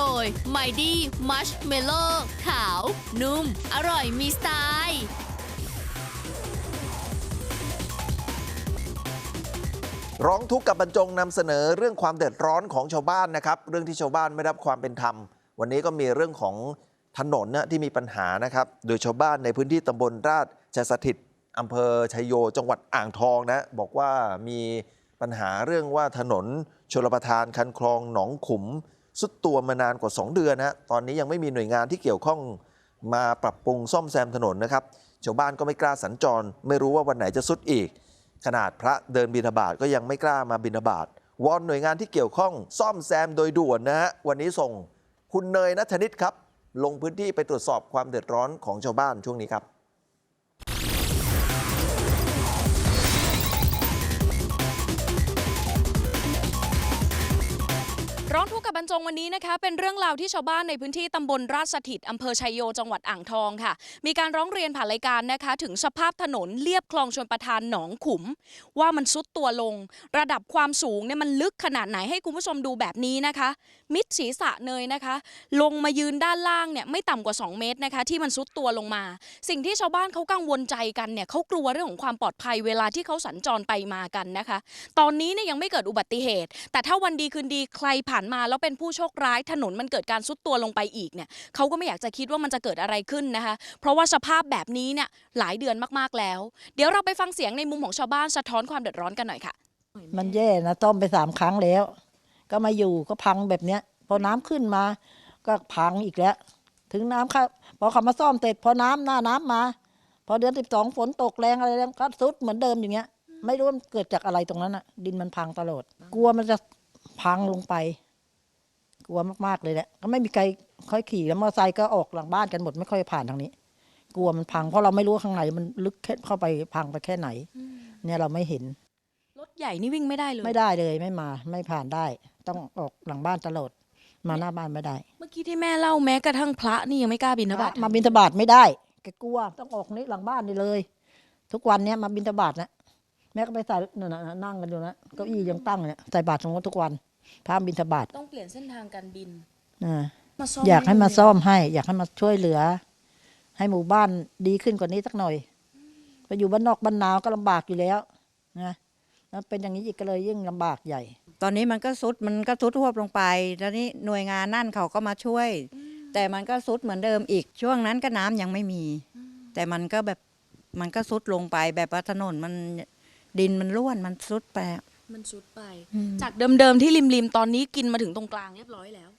ดย m i ดี้มัชเมลโล่ขาว นุ่ม อร่อยมีสไตล์ร้องทุกข์กับบรรจงนำเสนอเรื่องความเดือดร้อนของชาวบ้านนะครับ เรื่องที่ชาวบ้านไม่รับความเป็นธรรม วันนี้ก็มีเรื่องของถนนเนี่ยที่มีปัญหานะครับ โดยชาวบ้านในพื้นที่ตำบลราชสถิตอำเภอชัยโย จังหวัดอ่างทองนะ บอกว่ามีปัญหาเรื่องว่าถนนชลประทานคันคลองหนองขุม สุดตัวมานานกว่า 2 เดือนนะตอนนี้ยังไม่มีหน่วยงานที่เกี่ยวข้องมาปรับปรุงซ่อมแซมถนนนะครับ ชาวบ้านก็ไม่กล้าสัญจร ไม่รู้ว่าวันไหนจะสุดอีก ขนาดพระเดินบิณฑบาตก็ยังไม่กล้ามาบิณฑบาตวอนหน่วยงานที่เกี่ยวข้องซ่อมแซมโดยด่วนนะฮะวันนี้ส่งคุณเนยนัทนิตครับ ลงพื้นที่ไปตรวจสอบความเดือดร้อนของชาวบ้านช่วงนี้ครับ ร้องทุกข์กับบรรจงวันนี้นะคะเป็นเรื่องราวที่ชาวบ้านในพื้นที่ตำบลราชสถิตอำเภอชัยโยจังหวัดอ่างทองค่ะ มีการร้องเรียนผ่านรายการนะคะ ถึงสภาพถนนเลียบคลองชลประทานหนองขุม ว่ามันซุดตัวลง ระดับความสูงเนี่ยมันลึกขนาดไหนให้คุณผู้ชมดูแบบนี้นะคะ มิดศีรษะเนยนะคะ ลงมายืนด้านล่างเนี่ยไม่ต่ำกว่า 2 เมตรนะคะ ที่มันซุดตัวลงมา สิ่งที่ชาวบ้านเขากังวลใจกันเนี่ยเขากลัวเรื่องของความปลอดภัยเวลาที่เขาสัญจรไปมากันนะคะ ตอนนี้เนี่ยยังไม่เกิดอุบัติเหตุ แต่ถ้าวันดีคืนดีใครผ่านมาแล้วเป็นผู้โชคร้ายถนนมันเกิดการซุดตัวลงไปอีกเนี่ยเขาก็ไม่อยากจะคิดว่ามันจะเกิดอะไรขึ้นนะคะ เพราะว่าสภาพแบบนี้เนี่ยหลายเดือนมากๆแล้ว เดี๋ยวเราไปฟังเสียงในมุมของชาวบ้านสะท้อนความเดือดร้อนกันหน่อยค่ะ มันแย่นะต้มไปสามครั้งแล้ว ก็มาอยู่ก็พังแบบเนี้ย พอน้ำขึ้นมา ก็พังอีกแล้ว ถึงน้ำเข้าพอเขามาซ่อมเสร็จพอน้ำหน้าน้ำมา พอเดือนสิบสองฝนตกแรงอะไรแล้วก็ซุดเหมือนเดิมอย่างเงี้ย ไม่รู้มันเกิดจากอะไรตรงนั้นอะดินมันพังตลอด กลัวมันจะพังลงไป กลัวมากๆเลยแหละก็ไม่มีใครค่อยขี่แล้วมอเตอร์ไซค์ก็ออกหลังบ้านกันหมดไม่ค่อยผ่านทางนี้ กลัวมันพังเพราะเราไม่รู้ว่าข้างในมันลึกแค่เข้าไปพังไปแค่ไหน เนี่ยเราไม่เห็นรถใหญ่นี่วิ่งไม่ได้เลยไม่ได้เลยไม่มาไม่ผ่านได้ ต้องออกหลังบ้านตลอดมาหน้าบ้านไม่ได้ เมื่อกี้ที่แม่เล่าแม้กระทั่งพระนี่ยังไม่กล้าบินทบาทมาบินทบาทไม่ได้แกกลัวต้องออกนี่หลังบ้านนี่เลย ทุกวันเนี้ยมาบินทบาทนะแม่ก็ไปใส่นั่นน่ะนั่งกันอยู่นะเก้าอี้ยังตั้งเนี่ยใส่บาตรตรงนั้นทุกวัน พาบินทบาทต้องเปลี่ยนเส้นทางการบินอ่า มาซ่อมอยากให้มาซ่อมให้ อยากให้มาช่วยเหลือ ให้หมู่บ้านดีขึ้นกว่านี้สักหน่อยไปอยู่บ้านนอกบ้านนาวก็ลำบากอยู่แล้วนะแล้วเป็นอย่างนี้อีกก็เลยยิ่งลำบากใหญ่ ตอนนี้มันก็ซุดมันก็ซุดทวบลงไป แล้วนี่หน่วยงานนั่นเขาก็มาช่วย แต่มันก็ซุดเหมือนเดิมอีก ช่วงนั้นก็น้ำยังไม่มี แต่มันก็แบบมันก็ซุดลงไปแบบว่าถนนมันดินมันร่วนมันซุดไป มันซุดไปอืมจากเดิมๆที่ริมๆ ตอนนี้กินมาถึงตรงกลางเรียบร้อยแล้ว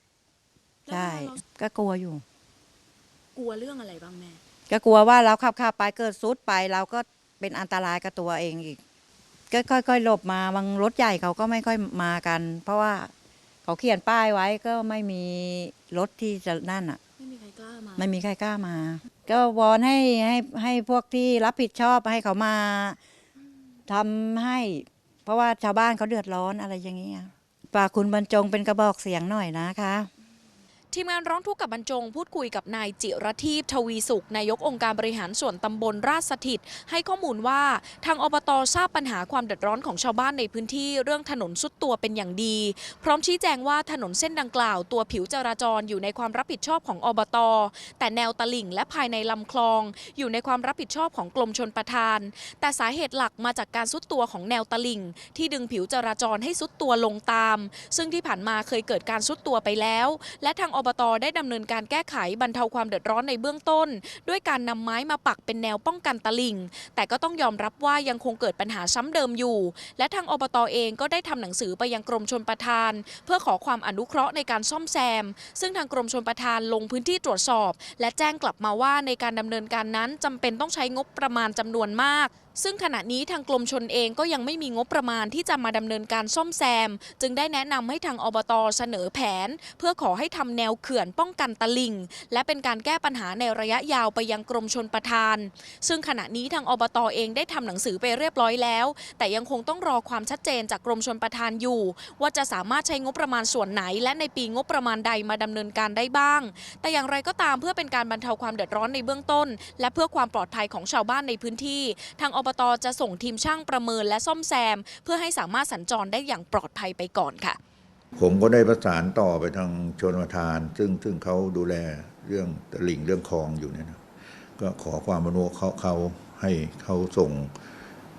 ใช่แล้วเราก็กลัวอยู่ กลัวเรื่องอะไรบ้างแม่ ก็กลัวว่าเราขับขับไปเกิดซุดไปเราก็เป็นอันตรายกับตัวเองอีก ก็ค่อยๆหลบมาบางรถใหญ่เขาก็ไม่ค่อยมากัน เพราะว่าเขาเขียนป้ายไว้ก็ไม่มีรถที่จะนั่นอะ ไม่มีใครกล้ามาไม่มีใครกล้ามา ก็วอนให้ให้ให้พวกที่รับผิดชอบให้เขามาทำให้ เพราะว่าชาวบ้านเขาเดือดร้อนอะไรอย่างเงี้ยฝากคุณบรรจงเป็นกระบอกเสียงหน่อยนะคะ ทีมงานร้องทุกข์กับบรรจง พูดคุยกับนายจิรทีพทวีสุขนายกองค์การบริหารส่วนตำบลราชสถิต ให้ข้อมูลว่าทางอบตทราบปัญหาความเดือดร้อนของชาวบ้านในพื้นที่เรื่องถนนสุดตัวเป็นอย่างดี พร้อมชี้แจงว่าถนนเส้นดังกล่าวตัวผิวจราจรอยู่ในความรับผิดชอบของอบต แต่แนวตลิ่งและภายในลำคลอง อยู่ในความรับผิดชอบของกรมชนประทาน แต่สาเหตุหลักมาจากการสุดตัวของแนวตลิ่ง ที่ดึงผิวจราจรให้สุดตัวลงตาม ซึ่งที่ผ่านมาเคยเกิดการสุดตัวไปแล้ว และทางออบตได้ดำเนินการแก้ไขบรรเทาความเดือดร้อนในเบื้องต้น ด้วยการนำไม้มาปักเป็นแนวป้องกันตลิ่ง แต่ก็ต้องยอมรับว่ายังคงเกิดปัญหาซ้ำเดิมอยู่ และทางอบตเองก็ได้ทำหนังสือไปยังกรมชนประทาน เพื่อขอความอนุเคราะห์ในการซ่อมแซม ซึ่งทางกรมชนประทานลงพื้นที่ตรวจสอบ และแจ้งกลับมาว่าในการดำเนินการนั้นจำเป็นต้องใช้งบประมาณจำนวนมากซึ่งขณะนี้ทางกรมชนเองก็ยังไม่มีงบประมาณที่จะมาดำเนินการซ่อมแซม จึงได้แนะนำให้ทางอบตเสนอแผน เพื่อขอให้ทำแนวเขื่อนป้องกันตลิ่ง และเป็นการแก้ปัญหาในระยะยาวไปยังกรมชนประทาน ซึ่งขณะนี้ทางอบตเองได้ทำหนังสือไปเรียบร้อยแล้ว แต่ยังคงต้องรอความชัดเจนจากกรมชนประทานอยู่ ว่าจะสามารถใช้งบประมาณส่วนไหน และในปีงบประมาณใดมาดำเนินการได้บ้าง แต่อย่างไรก็ตามเพื่อเป็นการบรรเทาความเดือดร้อนในเบื้องต้น และเพื่อความปลอดภัยของชาวบ้านในพื้นที่ทางอบตจะส่งทีมช่างประเมินและซ่อมแซม เพื่อให้สามารถสัญจรได้อย่างปลอดภัยไปก่อนค่ะ ผมก็ได้ประสานต่อไปทางชนประทาน ซึ่งซึ่งเขาดูแลเรื่องตลิ่งเรื่องคลองอยู่เนี่ยนะก็ขอความอนุเคราะห์เขาเขาให้เขาส่ง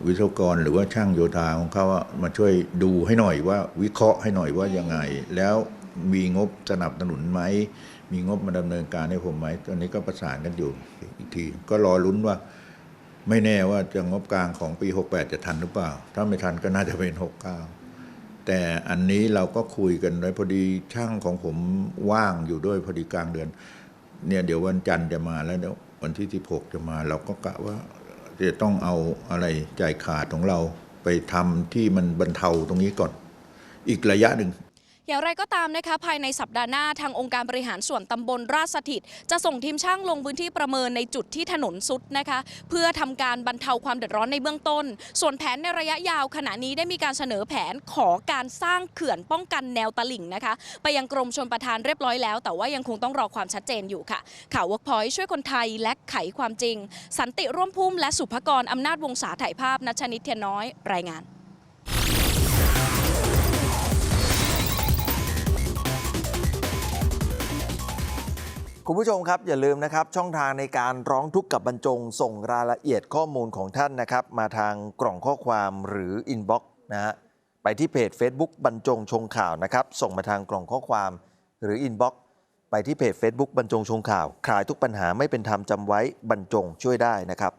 วิศวกรหรือว่าช่างโยธาของเขามาช่วยดูให้หน่อยว่าวิเคราะห์ให้หน่อยว่ายังไง แล้วมีงบสนับสนุนไหม มีงบมาดำเนินการให้ผมไหมตอนนี้ก็ประสานกันอยู่อีกที ก็รอลุ้นว่า ไม่แน่ว่าจะงบกลางของปี 68 จะทันหรือเปล่า ถ้าไม่ทันก็น่าจะเป็น 69 แต่อันนี้เราก็คุยกันไว้พอดีช่างของผมว่างอยู่ด้วยพอดีกลางเดือน เนี่ยเดี๋ยววันจันทร์จะมาแล้วเดี๋ยววันที่ 16 จะมา เราก็กะว่าจะต้องเอาอะไรจ่ายขาดของเราไปทำที่มันบรรเทาตรงนี้ก่อน อีกระยะหนึ่ง อย่างไรก็ตามนะคะภายในสัปดาห์หน้าทางองค์การบริหารส่วนตำบลราชสถิต จะส่งทีมช่างลงพื้นที่ประเมินในจุดที่ถนนสุดนะคะ เพื่อทำการบรรเทาความเดือดร้อนในเบื้องต้น ส่วนแผนในระยะยาวขณะนี้ได้มีการเสนอแผนขอการสร้างเขื่อนป้องกันแนวตลิ่งนะคะ ไปยังกรมชลประทานเรียบร้อยแล้ว แต่ว่ายังคงต้องรอความชัดเจนอยู่ค่ะ ข่าว Workpoint ช่วยคนไทยและไขความจริง สันติร่วมพุ่มและสุภกรอำนาจวงศาถ่ายภาพนัชนิตเทียนน้อยรายงาน คุณผู้ชมครับ อย่าลืมนะครับ ช่องทางในการร้องทุกข์กับบรรจง ส่งรายละเอียดข้อมูลของท่านนะครับ มาทางกล่องข้อความหรืออินบ็อกซ์นะฮะไปที่เพจ Facebook บรรจงชงข่าวนะครับ ส่งมาทางกล่องข้อความหรืออินบ็อกซ์ไปที่เพจ Facebook บรรจงชงข่าวคลายทุกปัญหาไม่เป็นธรรมจำไว้บรรจงช่วยได้นะครับ